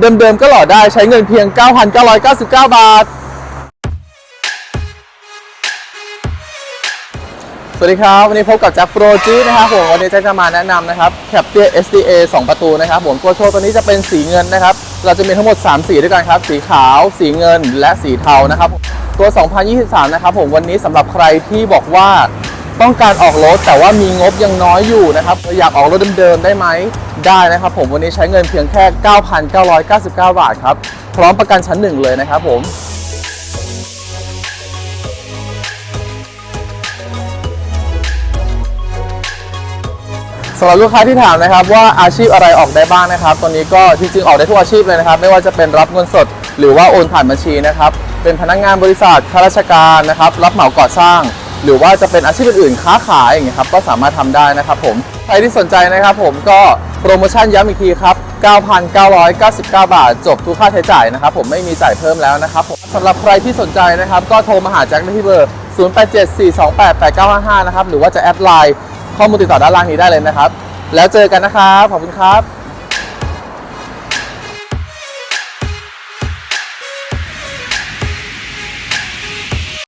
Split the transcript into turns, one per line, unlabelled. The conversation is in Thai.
เดิมๆก็หล่อได้ใช้เงินเพียง 9,999 บาท สวัสดีครับ วันนี้พบกับแจ็คโปรจีนะครับผมวันนี้แจ็คจะมาแนะนำนะครับแคปเตีย SDA 2 ประตูนะครับผมตัวโชว์ตัวนี้จะเป็นสีเงินนะครับ เราจะมีทั้งหมด 3 สีด้วยกันครับ สีขาว สีเงินและสีเทานะครับ ตัว 2023 นะครับผมวันนี้สำหรับใครที่บอกว่า ต้องการออกรถแต่ว่ามีงบยังน้อยอยู่นะครับอยากออกรถเดิมๆได้ไหมได้นะครับ ผมวันนี้ใช้เงินเพียงแค่ 9,999 บาทครับพร้อมประกันชั้นหนึ่งเลยนะครับผมสำหรับลูกค้าที่ถามนะครับว่าอาชีพอะไรออกได้บ้างนะครับตอนนี้ก็จริงๆออกได้ทุกอาชีพเลยนะครับ ไม่ว่าจะเป็นรับเงินสด หรือว่าโอนผ่านบัญชีนะครับเป็นพนักงานบริษัทข้าราชการนะครับรับเหมาก่อสร้าง หรือว่าจะเป็นอาชีพอื่นๆค้าขายอย่างเงี้ยครับก็สามารถทำได้นะครับผมใครที่สนใจนะครับผมก็โปรโมชั่นย้ำอีกทีครับ9,999 บาท จบทุกค่าใช้จ่ายนะครับผมไม่มีจ่ายเพิ่มแล้วนะครับผมสำหรับใครที่สนใจนะครับก็โทรมาหาแจ็คได้ที่เบอร์ 0874288955 นะครับหรือว่าจะแอดไลน์ข้อมูลติดต่อด้านล่างนี้ได้เลยนะครับ แล้วเจอกันนะครับ ขอบคุณครับ